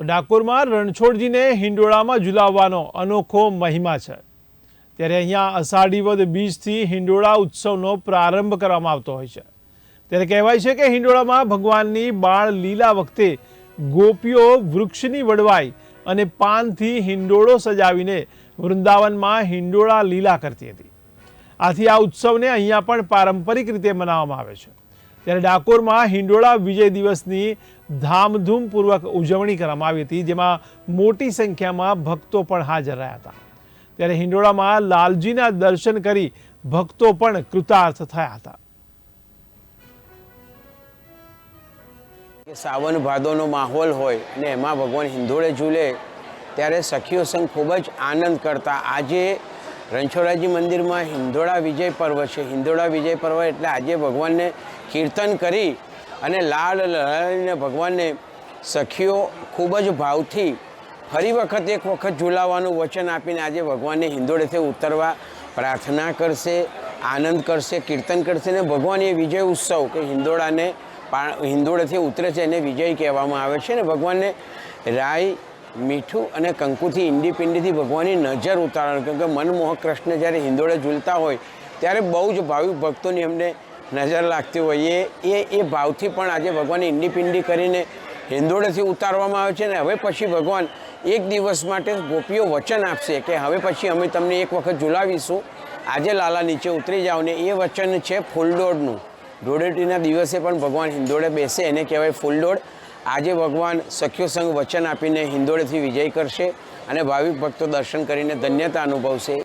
તો ડાકોરમાં રણછોડજીને હિંડોળામાં ઝુલાવવાનો અનોખો મહિમા છે. ત્યારે અહીંયા અષાઢી વદ બીજથી હિંડોળા ઉત્સવનો પ્રારંભ કરવામાં આવતો હોય છે. ત્યારે કહેવાય છે કે હિંડોળામાં ભગવાનની બાળ લીલા વખતે ગોપીઓ વૃક્ષની વડવાઈ અને પાનથી હિંડોળો સજાવીને વૃંદાવનમાં હિંડોળા લીલા કરતી હતી. આથી આ ઉત્સવને અહીંયા પણ પારંપરિક રીતે મનાવવામાં આવે છે. ત્યારે ડાકોરમાં હિંડોળા વિજય દિવસની ધામધૂમપૂર્વક ઉજવણી કરવામાં આવી હતી, જેમાં મોટી સંખ્યામાં ભક્તો પણ હાજર રહ્યા હતા. ત્યારે હિંડોળામાં લાલજીના દર્શન કરી ભક્તો પણ કૃતાર્થ થયા હતા. સાવન ભાદોનો માહોલ હોય અને એમાં ભગવાન હિંદોળે ઝૂલે, ત્યારે સખીઓ સંઘ ખૂબ જ આનંદ કરતા. આજે રણછોડાજી મંદિરમાં હિંદોળા વિજય પર્વ છે. હિંદોળા વિજય પર્વ એટલે આજે ભગવાનને કીર્તન કરી અને લાલ લડાવીને ભગવાનને સખીઓ ખૂબ જ ભાવથી ફરી વખત એક વખત ઝૂલાવાનું વચન આપીને આજે ભગવાનને હિંદોળેથી ઉતરવા પ્રાર્થના કરશે, આનંદ કરશે, કીર્તન કરશે ને ભગવાન એ વિજય ઉત્સવ કે હિંદોળાને હિંદોળેથી ઉતરે છે એને વિજય કહેવામાં આવે છે ને ભગવાનને રાય મીઠું અને કંકુથી ઈંડી ભગવાનની નજર ઉતારવાનું. કેમ કે મનમોહક કૃષ્ણ જ્યારે હિંદોળે ઝૂલતા હોય ત્યારે બહુ જ ભાવિક ભક્તોની એમને નજર લાગતી હોય એ એ એ ભાવથી પણ આજે ભગવાન ઇન્ડીપિન્ડી કરીને હિંદોળેથી ઉતારવામાં આવે છે ને હવે પછી ભગવાન એક દિવસ માટે ગોપીઓ વચન આપશે કે હવે પછી અમે તમને એક વખત ઝુલાવીશું. આજે લાલા નીચે ઉતરી જાઓ ને એ વચન છે ફૂલડોળનું. ધૂળેટીના દિવસે પણ ભગવાન હિંદોળે બેસે, એને કહેવાય ફૂલડોળ. આજે ભગવાન સખ્યો સંઘ વચન આપીને હિંદોળેથી વિજય કરશે અને ભાવિક ભક્તો દર્શન કરીને ધન્યતા અનુભવશે.